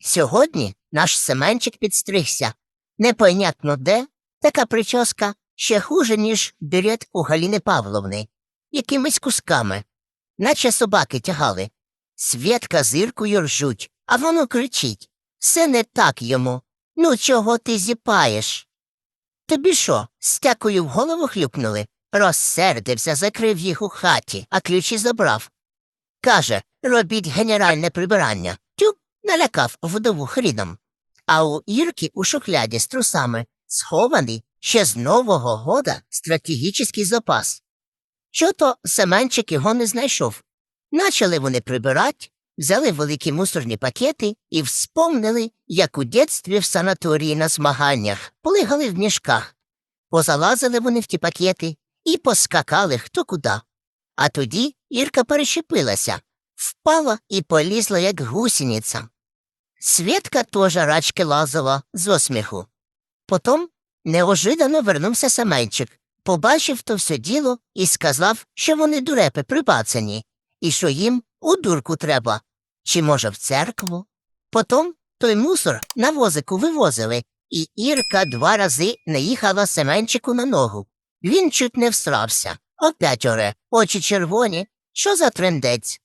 Сьогодні наш Семенчик підстригся. Непонятно де, така прическа ще хуже, ніж берет у Галіни Павловни, якимись кусками, наче собаки тягали. Свєтка зиркою ржуть, а воно кричить. Все не так йому. Ну, чого ти зіпаєш? Тобі що, стякою в голову хлюпнули? Розсердився, закрив їх у хаті, а ключі забрав. Каже, робіть генеральне прибирання. Налякав вдову хріном. А у Ірки у шухляді з трусами схований ще з Нового года стратегічний запас. Що то Семенчик його не знайшов. Начали вони прибирать, взяли великі мусорні пакети і вспомнили, як у дєтстві в санаторії на змаганнях полигали в мішках. Позалазили вони в ті пакети і поскакали хто куди. А тоді Ірка перещепилася, впала і полізла, як гусениця. Свєтка теж рачки лазила з осміху. Потім неожиданно вернувся Семенчик, побачив то все діло і сказав, що вони дурепи прибацані, і що їм у дурку треба, чи, може, в церкву. Потім той мусор на возику вивозили, і Ірка два рази наїхала Семенчику на ногу. Він чуть не всрався. Опять оре, очі червоні. Що за трендець?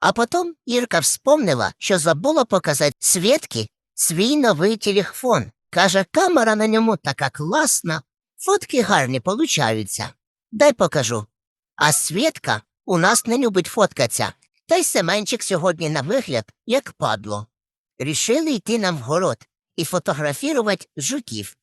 А потім Ірка вспомнила, що забула показати Свєтки свій новий телефон. Каже, камера на ньому така класна, фотки гарні получаються. Дай покажу. А Свєтка у нас не любить фоткатися, та й Семенчик сьогодні на вигляд, як падло. Рішили йти нам в город і фотографірувати жуків.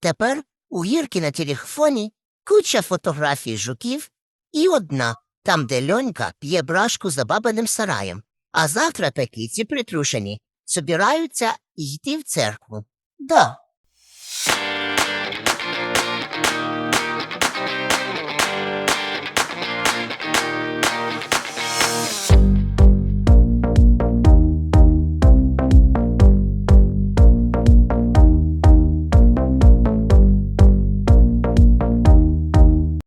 Тепер у Ірки на телефоні куча фотографій жуків і одна, там, де льонька п'є брашку за бабиним сараєм, а завтра такі ці притрушені собираються йти в церкву. Да,